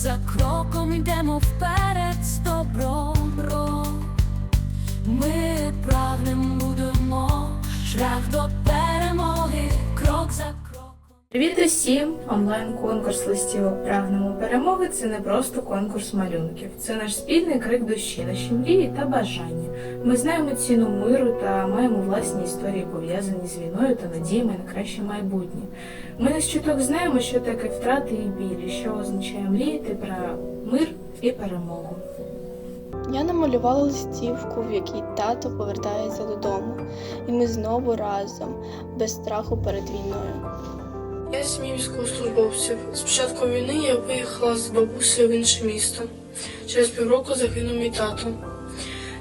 за кроком йдемо вперед з добром. Ми правним будемо шлях до перемоги, крок за кроком. Привіт усім! Онлайн-конкурс листівок прагнемо перемоги це не просто конкурс малюнків. Це наш спільний крик душі, наші мрії та бажання. Ми знаємо ціну миру та маємо власні історії, пов'язані з війною та надіями на краще майбутнє. Ми не з чуток знаємо, що таке втрати і білі, що означає мріяти про мир і перемогу. Я намалювала листівку, в якій тато повертається додому, і ми знову разом, без страху перед війною. Я з військовослужбовців. З початку війни я виїхала з бабусею в інше місто. Через півроку загинув мій тато.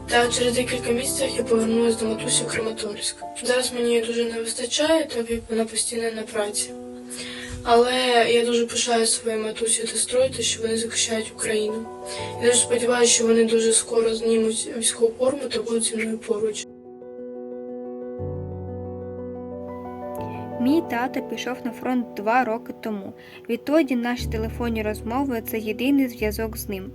Та через декілька місяців я повернулася до матусі в Краматорськ. Зараз мені її дуже не вистачає, так як вона постійно на праці. Але я дуже пишаю своєю матусю та строю, що вони захищають Україну. Я дуже сподіваюся, що вони дуже скоро знімуть військову форму та будуть зі мною поруч. Мій тато пішов на фронт два роки тому. Відтоді наші телефонні розмови це єдиний зв'язок з ним.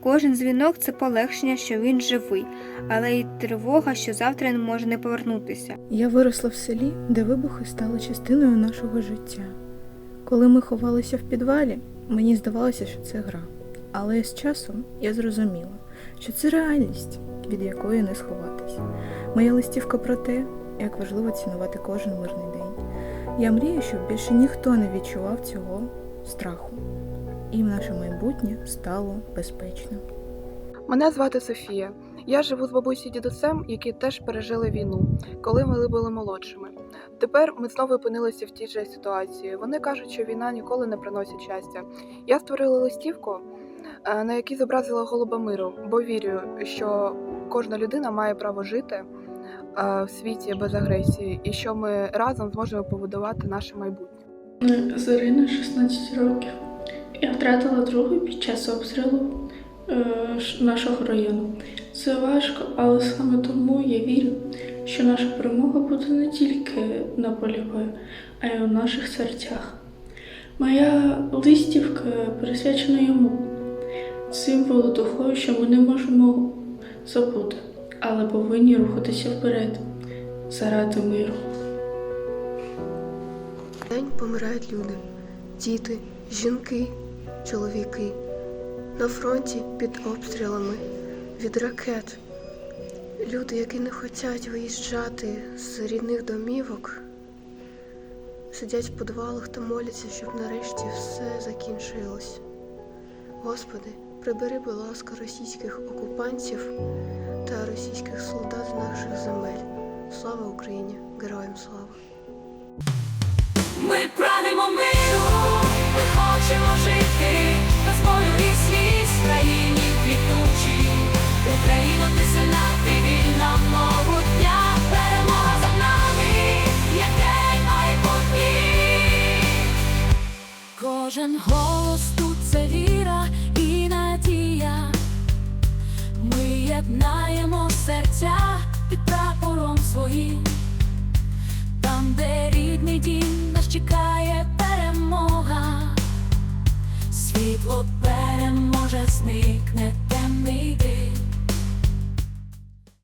Кожен дзвінок це полегшення, що він живий, але й тривога, що завтра не може не повернутися. Я виросла в селі, де вибухи стали частиною нашого життя. Коли ми ховалися в підвалі, мені здавалося, що це гра. Але з часом я зрозуміла, що це реальність, від якої не сховатись. Моя листівка про те, як важливо цінувати кожен мирний день. Я мрію, щоб більше ніхто не відчував цього страху, і наше майбутнє стало безпечним. Мене звати Софія. Я живу з бабусею і дідусем, які теж пережили війну, коли ми були молодшими. Тепер ми знову опинилися в тій же ситуації. Вони кажуть, що війна ніколи не приносить щастя. Я створила листівку, е, на якій зобразила голуба миру, бо вірю, що кожна людина має право жити в світі без агресії, і що ми разом зможемо побудувати наше майбутнє. Зарина 16 років. Я втратила другу під час обстрілу е, нашого району. Це важко, але саме тому я вірю, що наша перемога буде не тільки на полі бою, а й у наших серцях. Моя листівка присвячена йому, символу того, що ми не можемо забути, але повинні рухатися вперед заради миру. День помирають люди, діти, жінки, чоловіки. На фронті під обстрілами від ракет. Люди, які не хочуть виїжджати з рідних домівок, сидять в підвалах та моляться, щоб нарешті все закінчилось. Господи, прибери, будь ласка, російських окупантів та російських солдат з наших земель. Слава Україні! Героям слава! Ми прагнемо миру, ми хочемо жити, без бою і сліз в країні квітучі. Україна, ти сильна, ти вільна, могутня, перемога за нами, як день майбутній. Кожен голос тут це віра єднаємо серця під прапором своїм. Там, де рідний дім нас чекає перемога, світло переможе, зникне темний дим.